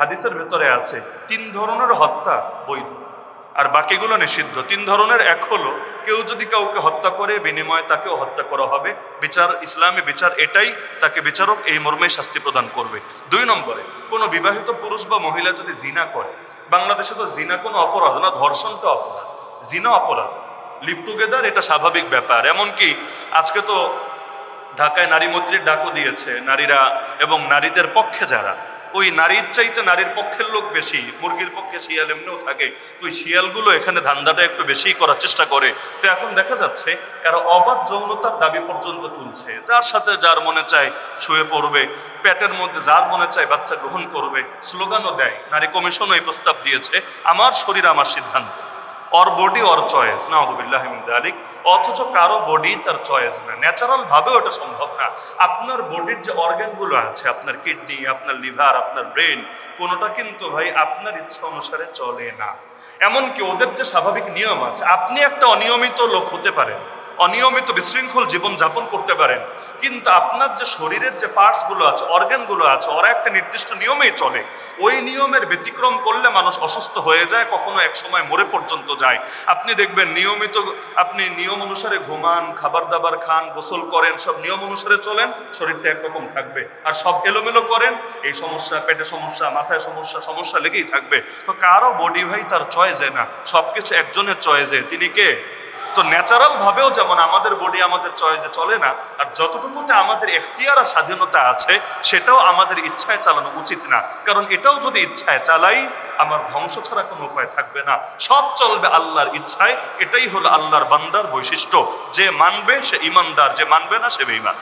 হাদিসের ভেতরে আছে, তিন ধরনের হত্যা বৈধ। আর বাকিগুলো নিষিদ্ধ। তিন ধরনের, এক হলো, কেউ যদি কাউকে হত্যা করে, বিনিময়ে তাকেও হত্যা করা হবে। বিচার, ইসলামী বিচার এটাই, তাকে বিচারক এই মর্মে শাস্তি প্রদান করবে। দুই নম্বরে, কোনো বিবাহিত পুরুষ বা মহিলা যদি জিনা করে, বাংলাদেশে তো জিনা কোনো অপরাধ না ধর্ষণটা অপরাধ। জিনা অপরাধ। লিভ টুগেদার এটা স্বাভাবিক ব্যাপার। এমনকি আজকে তো ঢাকায় নারী মন্ত্রীর ডাকও দিয়েছে, নারীরা এবং নারীদের পক্ষে যারা। ওই নারীর চাইতে নারীর পক্ষের লোক বেশি, মুরগির পক্ষে শিয়াল এমনিও থাকে। তো ওই শিয়ালগুলো এখানে ধান্দাটা একটু বেশি করার চেষ্টা করে। তো এখন দেখা যাচ্ছে, এরা অবাধ যৌনতার দাবি পর্যন্ত তুলছে। যার সাথে যার মনে চায় শুয়ে পড়বে প্যাটের মধ্যে যার মনে চায় বাচ্চা গ্রহণ করবে, স্লোগানও দেয়, নারী কমিশনও এই প্রস্তাব দিয়েছে, আমার শরীর, আমার সিদ্ধান্ত। অর বডি অর চয়েস না আলিক অথচ কারও বডি তার চয়েস না। ন্যাচারাল ভাবে ওটা সম্ভব না। আপনার বডির যে অর্গানগুলো আছে, আপনার কিডনি আপনার লিভার আপনার ব্রেন কোনোটা কিন্তু ভাই আপনার ইচ্ছা অনুসারে চলে না। এমনকি ওদের যে স্বাভাবিক নিয়ম আছে, আপনি একটা অনিয়মিত লোক হতে পারেন। অনিয়মিত বিশৃঙ্খল জীবন যাপন করতে পারেন। কিন্তু আপনার যে শরীরের যে পার্টসগুলো আছে অর্গানগুলো আছে, ওরা একটা নির্দিষ্ট নিয়মেই চলে। ওই নিয়মের ব্যতিক্রম করলে মানুষ অসুস্থ হয়ে যায়, কখনো এক সময় মরে পর্যন্ত যায়। আপনি দেখবেন নিয়মিত, আপনি নিয়ম অনুসারে ঘুমান, খাবার দাবার খান, গোসল করেন, সব নিয়ম অনুসারে চলেন, শরীরটা একরকম থাকবে। আর সব এলোমেলো করেন, এই সমস্যা, পেটে সমস্যা, মাথায় সমস্যা সমস্যা লেগেই থাকবে। তো কারও বডি ভাই তার চয়েসে না, সবকিছু একজনের চয়েসে তিনি কে? তো ন্যাচারাল ভাবেও যেমন আমাদের বডি আমাদের চয়েসে চলে না, আর যতটুকুতে আমাদের এখতিয়ার আর স্বাধীনতা আছে, সেটাও আমাদের ইচ্ছায় চালানো উচিত না। কারণ এটাও যদি ইচ্ছায় চালাই, আমার ধ্বংস ছাড়া কোনো উপায় থাকবে না। সব চলবে আল্লাহর ইচ্ছায়, এটাই হলো আল্লাহর বান্দার বৈশিষ্ট্য। যে মানবে সে ইমানদার, যে মানবে না সে বেঈমান।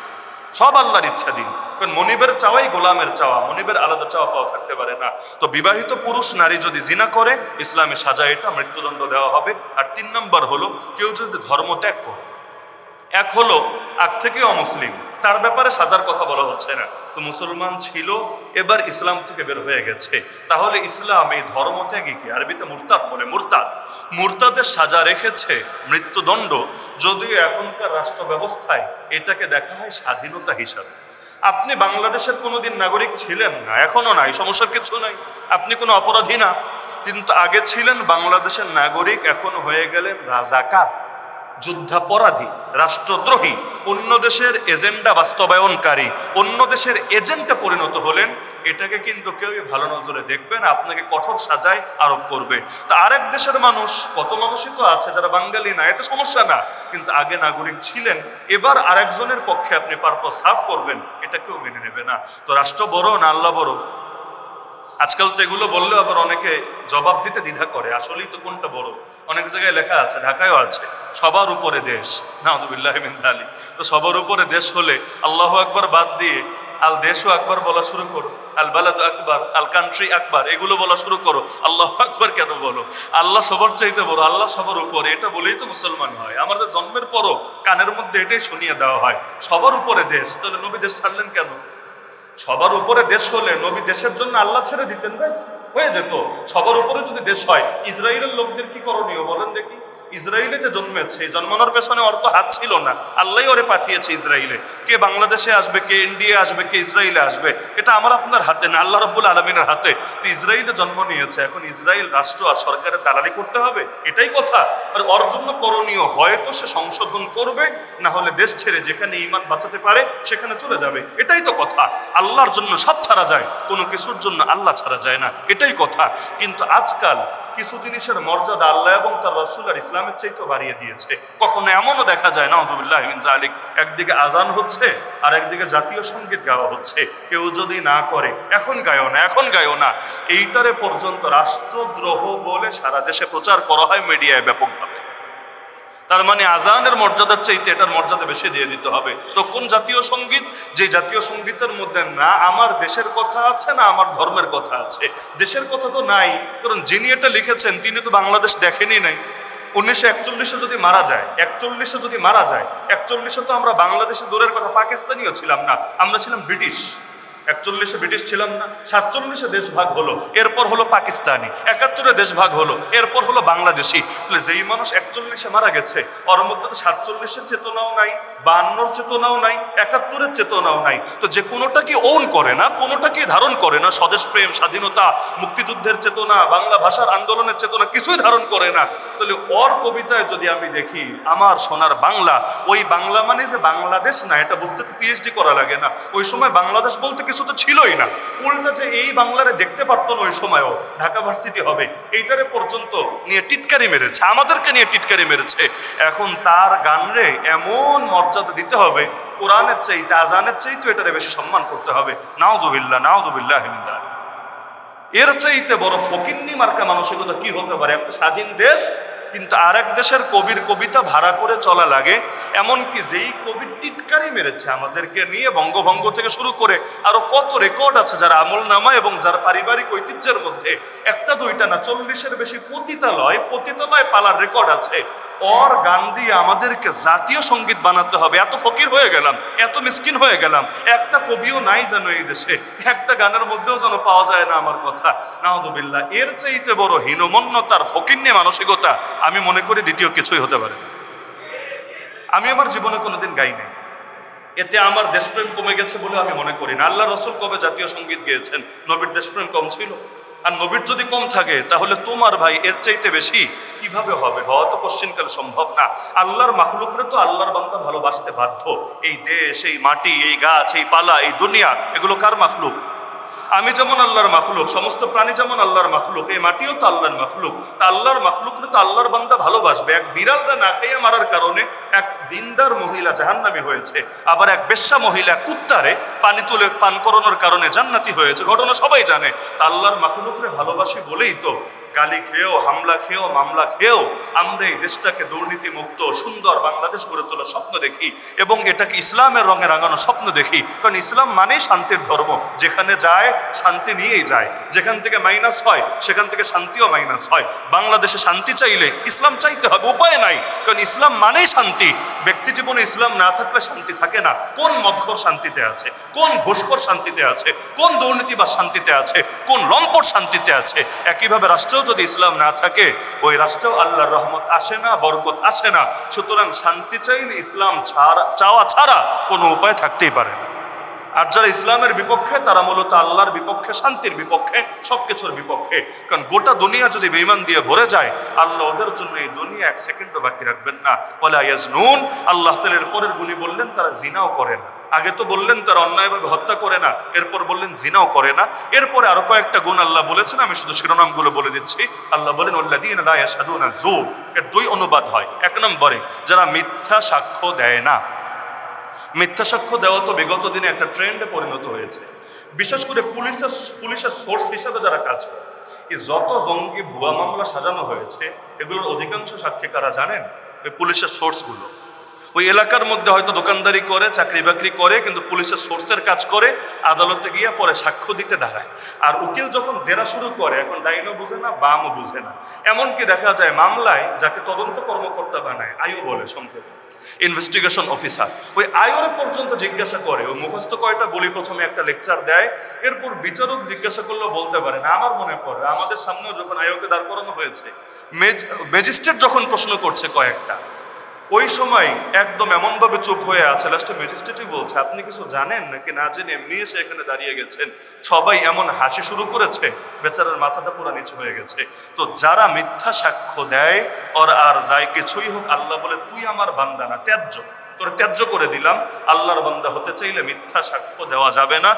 সব আল্লাহর ইচ্ছা দিন। কারণ মনিবের চাওয়াই গোলামের চাওয়া, মনিবের আলাদা চাওয়া পাওয়া থাকতে পারে না। তো বিবাহিত পুরুষ, নারী যদি জিনা করে, ইসলামে সাজা এটা, মৃত্যুদণ্ড দেওয়া হবে। আর তিন নম্বর হলো, কেউ যদি ধর্ম ত্যাগ করে। এক হলো, আগ থেকে অমুসলিম। তার ব্যাপারে সাজার কথা বলা হচ্ছে না। তো মুসলমান ছিল, এবার ইসলাম থেকে বের হয়ে গেছে। তাহলে ইসলাম এই ধর্ম থেকে কি আরবিতে মুরতাদ বলে? মুরতাদ। মুরতাদের সাজা রেখেছে মৃত্যুদণ্ড। যদিও এখনকার রাষ্ট্র ব্যবস্থায় এটাকে দেখা হয় স্বাধীনতা হিসাবে। আপনি বাংলাদেশের কোনোদিন নাগরিক ছিলেন না, এখনও নাই, সমস্যার কিছু নাই। আপনি কোনো অপরাধী না। কিন্তু আগে ছিলেন বাংলাদেশের নাগরিক, এখন হয়ে গেলেন রাজাকার। যুদ্ধাপরাধী, রাষ্ট্রদ্রোহী, অন্য দেশের এজেন্ডা বাস্তবায়নকারী, অন্য দেশের এজেন্টে পরিণত হলেন, এটাকে কিন্তু কেউই ভালো নজরে দেখবেন আপনাকে কঠোর সাজায় আরোপ করবে। তা আরেক দেশের মানুষ, কত মানুষই তো আছে যারা বাঙালি না, এতে সমস্যা না, কিন্তু আগে নাগরিক ছিলেন, এবার আরেকজনের পক্ষে আপনি পারপস সাফ করবেন, এটা কেউ মেনে নেবে না। তো রাষ্ট্র বড় না আল্লাহ বড়? আজকাল তো এগুলো বললেও আবার অনেকে জবাব দিতে দ্বিধা করে, আসলেই তো কোনটা বড়? অনেক জায়গায় লেখা আছে, ঢাকায়ও আছে। সবার উপরে দেশ। নাহদুবিল্লাহ আলী তো সবার উপরে দেশ হলে আল্লাহ আকবার বাদ দিয়ে আল দেশও আকবার বলা শুরু করো, আল বালাদ আকবার, আল কান্ট্রি আকবার, এগুলো বলা শুরু করো। আল্লাহ আকবার কেন বলো? আল্লাহ সবার চাইতে বড়, আল্লাহ সবার উপরে, এটা বলেই তো মুসলমান হয়। আমাদের জন্মের পরও কানের মধ্যে এটাই শুনিয়ে দেওয়া হয়, সবার উপরে দেশ। তাহলে নবী দেশ ছাড়লেন কেন? সবার উপরে দেশ হলে নবী দেশের জন্য আল্লাহ ছেড়ে দিতেন হয়ে যেত। সবার উপরে যদি দেশ হয় ইসরায়েলের লোকদের কি করণীয় বলেন দেখি। ইসরায়েলে যে জন্মেছে জন্মানোর পেছনে অর্থ হাত ছিল না। আল্লাহ ওরে পাঠিয়েছে ইসরায়েলে। কে বাংলাদেশে আসবে, কে ইন্ডিয়া আসবে, কে ইসরায়েলে আসবে, এটা আমার আপনার হাতে না, আল্লাহ রব্বুল আলমিনের হাতে। তো ইসরায়েলে জন্ম নিয়েছে, এখন ইসরায়েল রাষ্ট্র আর সরকারের দালালি করতে হবে, এটাই কথা। আর ওর জন্য করণীয় হয়তো সে সংশোধন করবে, না হলে দেশ ছেড়ে যেখানে ইমান বাঁচাতে পারে, সেখানে চলে যাবে। এটাই তো কথা। আল্লাহর জন্য সব ছাড়া যায়, কোনো কিছুর জন্য আল্লাহ ছাড়া যায় না, এটাই কথা। কিন্তু আজকাল কিছু জিনিসের মর্যাদা আল্লাহ এবং তার রসুল আর ইসলামের চাইতে বাড়িয়ে দিয়েছে। কখনো এমনও দেখা যায় না আহমদুল্লাহ জালিক একদিকে আজান হচ্ছে, আর একদিকে জাতীয় সংগীত গাওয়া হচ্ছে। কেউ যদি না করে, এখন গায়ও না, এখন গায়ও না। এইটারে পর্যন্ত রাষ্ট্রদ্রোহ বলে সারা দেশে প্রচার করা হয় মিডিয়ায় ব্যাপকভাবে। তার মানে আজানের মর্যাদার চাইতে এটার মর্যাদা বেশি দিয়ে দিতে হবে। তো কোন জাতীয় সংগীত? যে জাতীয় সঙ্গীতের মধ্যে না আমার দেশের কথা আছে, না আমার ধর্মের কথা আছে। দেশের কথা তো নাই, কারণ যিনি এটা লিখেছেন, তিনি তো বাংলাদেশ দেখেনি নাই। উনিশশো একচল্লিশে যদি মারা যায়, একচল্লিশে যদি মারা যায়, একচল্লিশে তো আমরা বাংলাদেশে দূরের কথা পাকিস্তানিও ছিলাম না, আমরা ছিলাম ব্রিটিশ। একচল্লিশে ব্রিটিশ ছিলাম না, সাতচল্লিশে দেশ ভাগ হলো, এরপর হলো পাকিস্তানি, একাত্তরে দেশ ভাগ হলো, এরপর হলো বাংলাদেশি। তাহলে যেই মানুষ একচল্লিশে মারা গেছে, ওর মধ্যে সাতচল্লিশের চেতনাও নাই, বান্নর চেতনাও নাই, একাত্তরের চেতনাও নাই। তো যে কোনোটাকে ওন করে না কোনোটাকে ধারণ করে না, স্বদেশ প্রেম, স্বাধীনতা, মুক্তিযুদ্ধের চেতনা, বাংলা ভাষার আন্দোলনের চেতনা কিছুই ধারণ করে না। তাহলে ওর কবিতায় যদি আমি দেখি, আমার সোনার বাংলা, ওই বাংলা মানে যে বাংলাদেশ না, এটা বলতে পিএইচডি করা লাগে না। ওই সময় বাংলাদেশ বলতে কিছু তো ছিলই না। উল্টা যে এই বাংলারে দেখতে পারতো ওই সময়ও, ঢাকা ভার্সিটি হবে, এইটারে পর্যন্ত নিয়ে টিটকারি মেরেছে, আমাদেরকে নিয়ে টিটকারি মেরেছে। এখন তার গান রে এমন মর্যাদা দিতে হবে, কোরআনের চাইতে আজানের চাইতে এটারে বেশি সম্মান করতে হবে। নাওজুবিল্লাহ নাওজুবিল্লাহ হিন্দা এর চাইতে বড় ফকিন্নি মার্কা মানসিকতা কি হতে পারে? একটা স্বাধীন দেশ কিন্তু আর এক দেশের কবির কবিতা ভাড়া করে চলা লাগে, এমনকি যেই কবির টিটকারি মেরেছে আমাদেরকে নিয়ে বঙ্গভঙ্গ থেকে শুরু করে আরও কত রেকর্ড আছে যার আমল নামা এবং যার পারিবারিক ঐতিহ্যের মধ্যে, একটা দুইটা না, চল্লিশের বেশি পতিতালয় পতিতালয় পালার রেকর্ড আছে। ওর গান দিয়ে আমাদেরকে জাতীয় সংগীত বানাতে হবে। এত ফকির হয়ে গেলাম, এত মিসকিন হয়ে গেলাম। একটা কবিও নাই যেন এই দেশে। একটা গানের মধ্যেও যেন পাওয়া যায় না আমার কথা। নাহদুবিল্লাহ এর চাইতে বড় হীনমন্যতার ফকিন্নি মানসিকতা আমি মনে করি দ্বিতীয় কিছুই হতে পারে। আমি আমার জীবনে কোনোদিন গাই নাই। এতে আমার দেশপ্রেম কমে গেছে বলে আমি মনে করি না। আল্লাহ রসুল কবে জাতীয় সংগীত গেয়েছেন? নবীর দেশপ্রেম কম ছিল। আর নবীর যদি কম থাকে, তাহলে তোমার ভাই এর চাইতে বেশি কীভাবে হবে? হওয়া তো কোশ্চিনকাল সম্ভব না। আল্লাহর মাখলুকরে তো আল্লাহর বান্দা ভালোবাসতে বাধ্য। এই দেশ, এই মাটি, এই গাছ, এই পালা, এই দুনিয়া, এগুলো কার মাখলুক? আমি যেমন আল্লাহর মাখলুক, সমস্ত প্রাণী যেমন আল্লাহর মাখলুক, এই মাটিও তো আল্লাহর মাখলুক। তা আল্লাহর মাখলুকরে তো আল্লাহর বান্দা ভালোবাসবে। এক বিড়ালরা না খাইয়ে মারার কারণে এক দিনদার মহিলা জাহান্নামি হয়েছে। আবার এক বেশ্যা মহিলা কুত্তারে পানি তুলে পান করানোর কারণে জান্নাতি হয়েছে। ঘটনা সবাই জানে। আল্লাহর মাখলুকরে ভালোবাসি বলেই তো গালি খেয়েও, হামলা খেয়েও, মামলা খেয়েও আমরা এই দেশটাকে দুর্নীতি মুক্ত সুন্দর বাংলাদেশ গড়ে তোলার স্বপ্ন দেখি এবং এটাকে ইসলামের রঙে রাঙানোর স্বপ্ন দেখি। কারণ ইসলাম মানেই শান্তির ধর্ম। যেখানে যায়, শান্তি নিয়েই যায়। যেখান থেকে মাইনাস হয়, সেখান থেকে শান্তিও মাইনাস হয়। বাংলাদেশে শান্তি চাইলে ইসলাম চাইতে হবে, উপায় নাই। কারণ ইসলাম মানেই শান্তি। ব্যক্তি জীবনে ইসলাম না থাকলে শান্তি থাকে না। কোন মদঘর শান্তিতে আছে? কোন ঘুষখোর শান্তিতে আছে? কোন দুর্নীতিবাদ শান্তিতে আছে? কোন লম্পট শান্তিতে আছে? একইভাবে রাষ্ট্রেও যদি ইসলাম না থাকে, ওই রাষ্ট্রেও আল্লাহর রহমত আসে না, বরকত আসে না। সুতরাং শান্তি চাইলে ইসলাম ছাড়া চাওয়া ছাড়া কোনো উপায় থাকতেই পারে না। আর যারা ইসলামের বিপক্ষে, তারা মূলত আল্লাহর বিপক্ষে, শান্তির বিপক্ষে, সবকিছুর বিপক্ষে। কারণ গোটা দুনিয়া যদি বেইমান দিয়ে ভরে যায়, আল্লাহ ওদের জন্য এই দুনিয়া এক সেকেন্ডও বাকি রাখবেন না। বলে ইয়াজনুন, আল্লাহ তালের পরের গুণী বললেন, তারা জিনাও করে না। আগে তো বললেন তারা অন্যায়ভাবে হত্যা করে না, এরপর বললেন জিনাও করে না, এরপরে আরও কয়েকটা গুণ আল্লাহ বলেছেন, আমি শুধু শিরোনামগুলো বলে দিচ্ছি। আল্লাহ বলেন সাধুনা জোর এর দুই অনুবাদ হয়। এক নম্বরে, যারা মিথ্যা সাক্ষ্য দেয় না। মিথ্যা সাক্ষ্য দেওয়া তো বিগত দিনে একটা ট্রেন্ডে পরিণত হয়েছে। বিশেষ করে পুলিশের পুলিশের সোর্স হিসাবে যারা কাজ করে যত জঙ্গি ভুয়া মামলা সাজানো হয়েছে, এগুলোর অধিকাংশ সাক্ষী কারা জানেন, ওই পুলিশের সোর্সগুলো। ওই এলাকার মধ্যে হয়তো দোকানদারি করে, চাকরি বাকরি করে, কিন্তু পুলিশের সোর্সের কাজ করে, আদালতে গিয়ে পরে সাক্ষ্য দিতে দাঁড়ায়। আর উকিল যখন জেরা শুরু করে, এখন ডাইনও বুঝে না, বামও বুঝে না। এমনকি দেখা যায় মামলায় যাকে তদন্ত কর্মকর্তা বানায় আয়ু বলে সম্প্রতি। ইনভেস্টিগেশন অফিসার ওই আয়োরে পর্যন্ত জিজ্ঞাসা করে ও মুখস্থ কয়টা বলি প্রথমে একটা লেকচার দেয়, এরপর বিচারক জিজ্ঞাসা করলেও বলতে পারে না। আমার মনে পড়ে, আমাদের সামনেও যখন আয়োকে দাঁড় করানো হয়েছে ম্যাজিস্ট্রেট যখন প্রশ্ন করছে কয়েকটা ওই সময় একদম এমনভাবে চুপ হয়ে আছে। লাস্টে ম্যাজিস্ট্রেটই বলছে, আপনি কিছু জানেন নাকি না জেনে এমনি এসে এখানে দাঁড়িয়ে গেছেন? সবাই এমন হাসি শুরু করেছে, বেচারার মাথাটা পুরো নিচু হয়ে গেছে। তো যারা মিথ্যা সাক্ষ্য দেয়, ওর আর যায় কিছুই হোক, আল্লাহ বলে, তুই আমার বান্দা না, ত্যায্য। তোর ত্যায্য করে দিলাম। আল্লাহর বান্দা হতে চাইলে মিথ্যা সাক্ষ্য দেওয়া যাবে না।